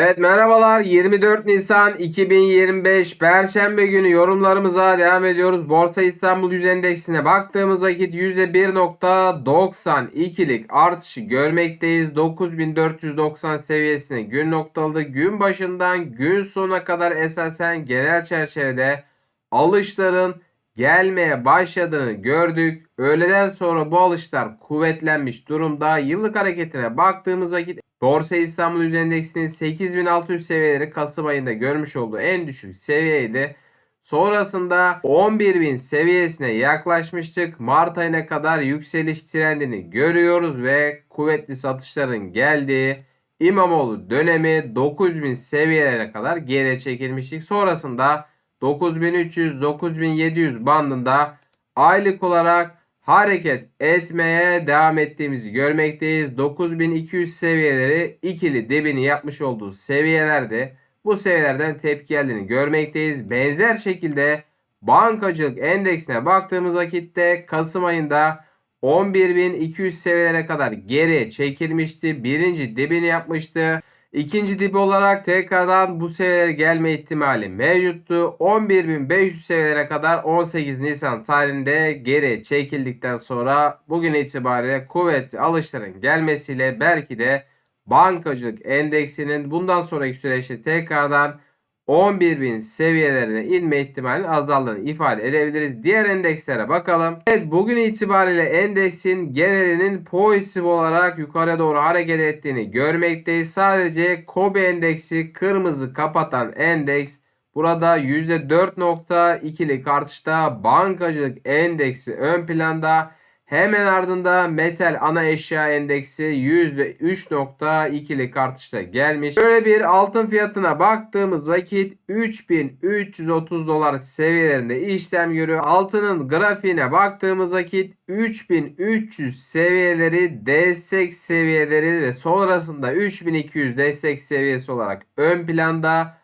Evet merhabalar 24 Nisan 2025 Perşembe günü yorumlarımıza devam ediyoruz. Borsa İstanbul Yüz Endeksine baktığımız vakit %1.92'lik artışı görmekteyiz. 9490 seviyesine gün noktalı gün başından gün sonuna kadar esasen genel çerçevede alışların gelmeye başladığını gördük. Öğleden sonra bu alışlar kuvvetlenmiş durumda. Yıllık hareketine baktığımız vakit Borsa İstanbul Yüz Endeksinin 8600 seviyeleri Kasım ayında görmüş olduğu en düşük seviyeydi. Sonrasında 11.000 seviyesine yaklaşmıştık. Mart ayına kadar yükseliş trendini görüyoruz ve kuvvetli satışların geldiği İmamoğlu dönemi 9000 seviyelerine kadar geriye çekilmiştik. Sonrasında 9300-9700 bandında aylık olarak hareket etmeye devam ettiğimizi görmekteyiz. 9200 seviyeleri ikili dibini yapmış olduğu seviyelerde bu seviyelerden tepki geldiğini görmekteyiz. Benzer şekilde bankacılık endeksine baktığımız vakitte Kasım ayında 11.200 seviyelere kadar geriye çekilmişti. Birinci dibini yapmıştı. İkinci dip olarak tekrardan bu seviyelere gelme ihtimali mevcuttu. 11.500 seviyelere kadar 18 Nisan tarihinde geri çekildikten sonra bugün itibariyle kuvvetli alışların gelmesiyle belki de bankacılık endeksinin bundan sonraki süreçte tekrardan 11.000 seviyelerine inme ihtimalinin azaldığını ifade edebiliriz. Diğer endekslere bakalım. Evet bugün itibariyle endeksin genelinin pozitif olarak yukarı doğru hareket ettiğini görmekteyiz. Sadece Kobe endeksi kırmızı kapatan endeks burada %4.2'lik artışta bankacılık endeksi ön planda. Hemen ardında metal ana eşya endeksi %3.2'lik artışta gelmiş. Şöyle bir altın fiyatına baktığımız vakit 3330 dolar seviyelerinde işlem görüyor. Altının grafiğine baktığımız vakit 3300 seviyeleri destek seviyeleri ve sonrasında 3200 destek seviyesi olarak ön planda.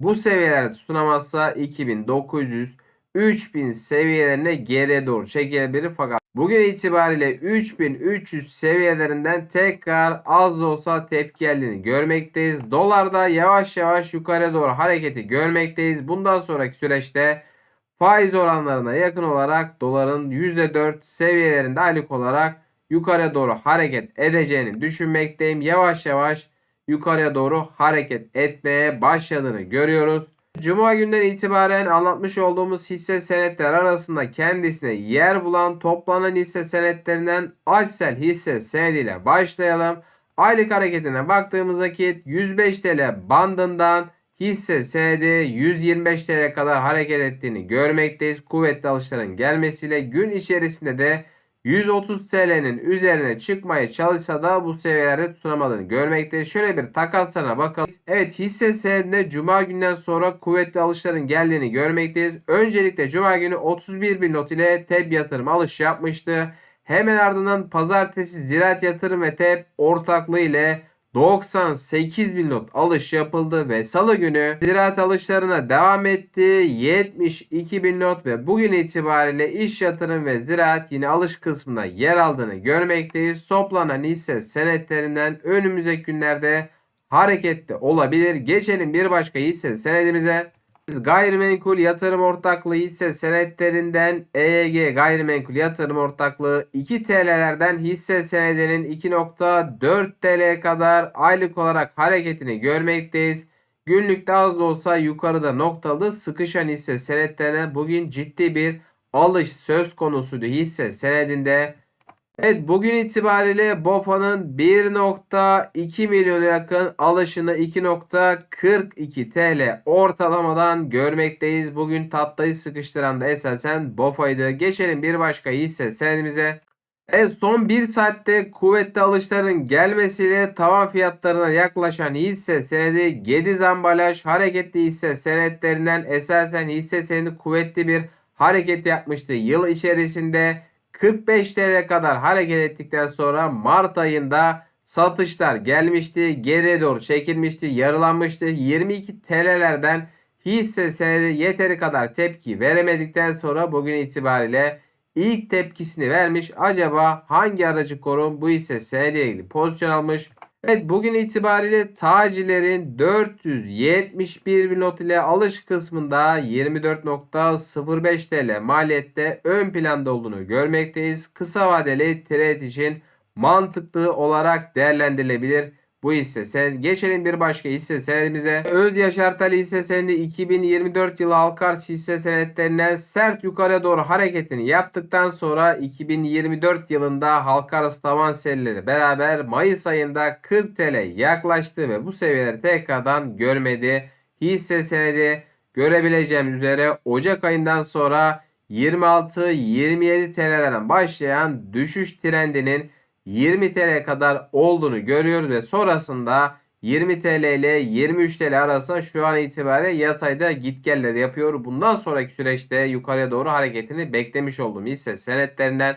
Bu seviyelerde tutunamazsa 2900 3000 seviyelerine geriye doğru çekilebilir fakat bugün itibariyle 3300 seviyelerinden tekrar az da olsa tepki geldiğini görmekteyiz. Dolarda yavaş yavaş yukarı doğru hareketi görmekteyiz. Bundan sonraki süreçte faiz oranlarına yakın olarak doların %4 seviyelerinde aylık olarak yukarı doğru hareket edeceğini düşünmekteyim. Yavaş yavaş yukarıya doğru hareket etmeye başladığını görüyoruz. Cuma günden itibaren anlatmış olduğumuz hisse senetler arasında kendisine yer bulan toplanan hisse senetlerinden Açsel hisse senediyle başlayalım. Aylık hareketine baktığımız vakit 105 TL bandından hisse senedi 125 TL kadar hareket ettiğini görmekteyiz. Kuvvetli alışların gelmesiyle gün içerisinde de 130 TL'nin üzerine çıkmaya çalışsa da bu seviyelerde tutunamadığını görmekteyiz. Şöyle bir takaslarına bakalım. Evet hisse senedinde cuma günden sonra kuvvetli alışların geldiğini görmekteyiz. Öncelikle cuma günü 31 bin not ile TEB yatırım alış yapmıştı. Hemen ardından pazartesi Ziraat Yatırım ve TEB ortaklığı ile 98 bin not alış yapıldı ve salı günü ziraat alışlarına devam etti. 72 bin not ve bugün itibariyle iş yatırım ve ziraat yine alış kısmında yer aldığını görmekteyiz. Toplanan hisse senetlerinden önümüzdeki günlerde hareketli olabilir. Geçelim bir başka hisse senedimize. Gayrimenkul yatırım ortaklığı hisse senetlerinden EYG gayrimenkul yatırım ortaklığı 2 TL'lerden hisse senedinin 2.4 TL kadar aylık olarak hareketini görmekteyiz. Günlükte az da olsa yukarıda noktalı sıkışan hisse senetlerine bugün ciddi bir alış söz konusuydu hisse senedinde. Evet bugün itibariyle BOFA'nın 1.2 milyona yakın alışını 2.42 TL ortalamadan görmekteyiz. Bugün tatlıyı sıkıştıran da esasen BOFA'ydı. Geçelim bir başka hisse senedimize. Evet son 1 saatte kuvvetli alışların gelmesiyle tavan fiyatlarına yaklaşan hisse senedi Gediz ambalaj hareketli hisse senetlerinden esasen hisse senedi kuvvetli bir hareket yapmıştı. Yıl içerisinde 45 TL kadar hareket ettikten sonra Mart ayında satışlar gelmişti. Geriye doğru çekilmişti. Yarılanmıştı. 22 TL'lerden hisse senedi yeteri kadar tepki veremedikten sonra bugün itibariyle ilk tepkisini vermiş. Acaba hangi aracı kurum bu hisse senediyle ilgili pozisyon almış? Evet bugün itibariyle tacilerin 471 bin not ile alış kısmında 24.05 TL maliyette ön planda olduğunu görmekteyiz. Kısa vadeli trade için mantıklı olarak değerlendirilebilir. Bu hisse geçelim bir başka hisse senedimize. Öz Yaşartalı hisse senedi 2024 yılı halka arz hisse senetlerinden sert yukarı doğru hareketini yaptıktan sonra 2024 yılında halka arz tavan serileri beraber Mayıs ayında 40 TL yaklaştı ve bu seviyeleri tekrardan görmedi. Hisse senedi görebileceğimiz üzere Ocak ayından sonra 26-27 TL'lerden başlayan düşüş trendinin 20 TL kadar olduğunu görüyoruz ve sonrasında 20 TL ile 23 TL arasında şu an itibariyle yatayda gitgeller yapıyor. Bundan sonraki süreçte yukarıya doğru hareketini beklemiş olduğum hisse senetlerinden.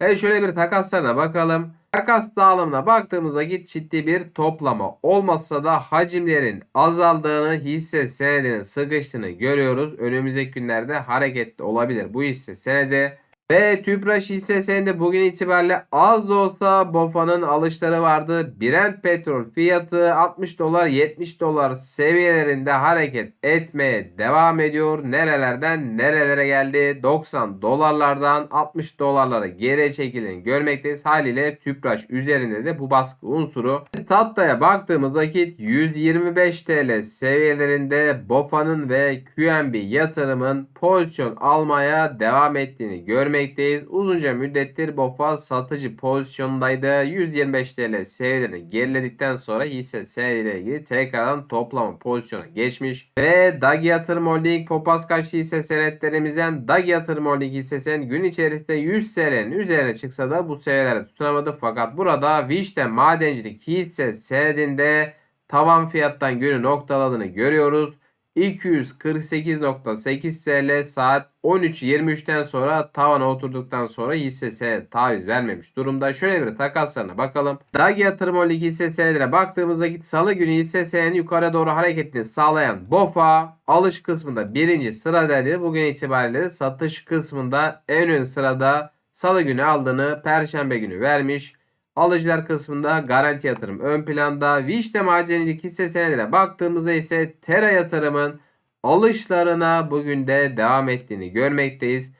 Evet şöyle bir takaslarına bakalım. Takas dağılımına baktığımızda git ciddi bir toplama olmasa da hacimlerin azaldığını hisse senedinin sıkıştığını görüyoruz. Önümüzdeki günlerde hareketli olabilir bu hisse senedi. Ve Tüpraş hisse senedi bugün itibariyle az da olsa BOFA'nın alışları vardı. Brent petrol fiyatı 60 dolar 70 dolar seviyelerinde hareket etmeye devam ediyor. Nerelerden nerelere geldi? 90 dolarlardan 60 dolarlara geri çekildiğini görmekteyiz. Haliyle Tüpraş üzerinde de bu baskı unsuru. Tatta'ya baktığımız vakit 125 TL seviyelerinde BOFA'nın ve QNB yatırımın pozisyon almaya devam ettiğini görmekteyiz görmekteyiz. Uzunca müddettir BOFA satıcı pozisyondaydı. 125 TL seviyelerini geriledikten sonra hisse senediyle ilgili tekrardan toplama pozisyona geçmiş. Ve DAG Yatırım Holding Popaskaç hisse senetlerimizden DAG Yatırım Holding hissesinin gün içerisinde 100 TL'nin üzerine çıksa da bu seviyelere tutunamadı. Fakat burada Vişte Madencilik hisse senedinde tavan fiyattan günü noktaladığını görüyoruz. 248.8 TL saat 13.23'ten sonra tavana oturduktan sonra hisse senedi taviz vermemiş durumda. Şöyle bir takaslarına bakalım. DAG yatırım holding hisse senedine baktığımızda salı günü hisse senedi yukarı doğru hareketini sağlayan BOFA alış kısmında birinci sıradaydı. Bugün itibariyle satış kısmında en ön sırada salı günü aldığını perşembe günü vermiş. Alıcılar kısmında garanti yatırım ön planda. Vişte madencilik hisse senedine baktığımızda ise Tera yatırımın alışlarına bugün de devam ettiğini görmekteyiz.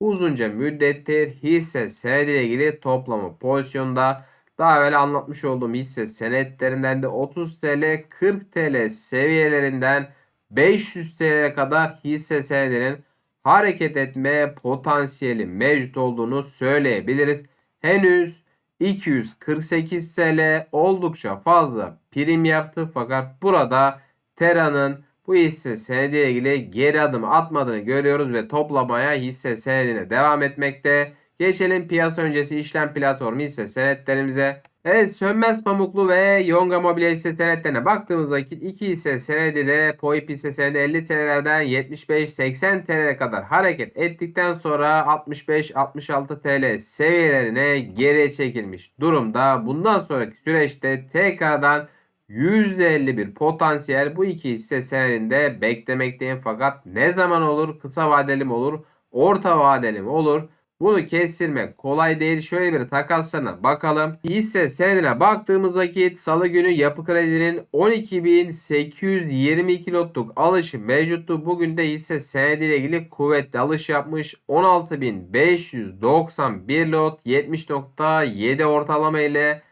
Uzunca müddettir hisse senediyle ilgili toplama pozisyonda. Daha evvel anlatmış olduğum hisse senetlerinden de 30 TL 40 TL seviyelerinden 500 TL'ye kadar hisse senedinin hareket etme potansiyeli mevcut olduğunu söyleyebiliriz. Henüz 248 TL oldukça fazla prim yaptı fakat burada Tera'nın bu hisse senediyle ilgili geri adım atmadığını görüyoruz ve toplamaya hisse senedine devam etmekte. Geçelim piyasa öncesi işlem platformu hisse senetlerimize. Evet Sönmez Pamuklu ve Yonga Mobilya hisse senetlerine baktığımız vakit iki hisse senedi de POIP hisse senedi 50 TL'lerden 75-80 TL'ye kadar hareket ettikten sonra 65-66 TL seviyelerine geri çekilmiş durumda. Bundan sonraki süreçte tekrardan %50 bir potansiyel bu iki hisse senedinde beklemekteyim. Fakat ne zaman olur? Kısa vadeli mi olur? Orta vadeli mi olur? Bunu kestirmek kolay değil. Şöyle bir takaslarına bakalım. Hisse senedine baktığımız vakit salı günü yapı kredinin 12.822 lotluk alışı mevcuttu. Bugün de hisse senediyle ilgili kuvvetli alış yapmış. 16.591 lot 70.7 ortalama ile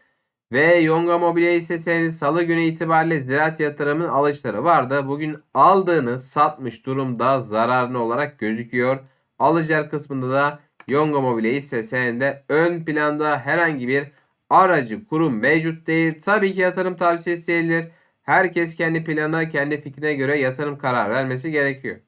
ve Yonga Mobilya hisse senedi salı günü itibariyle ziraat yatırımın alışları vardı. Bugün aldığını satmış durumda zararlı olarak gözüküyor. Alıcılar kısmında da Yonga Mobilya hisse senedinde ön planda herhangi bir aracı kurum mevcut değil. Tabii ki yatırım tavsiyesi değildir. Herkes kendi planına, kendi fikrine göre yatırım karar vermesi gerekiyor.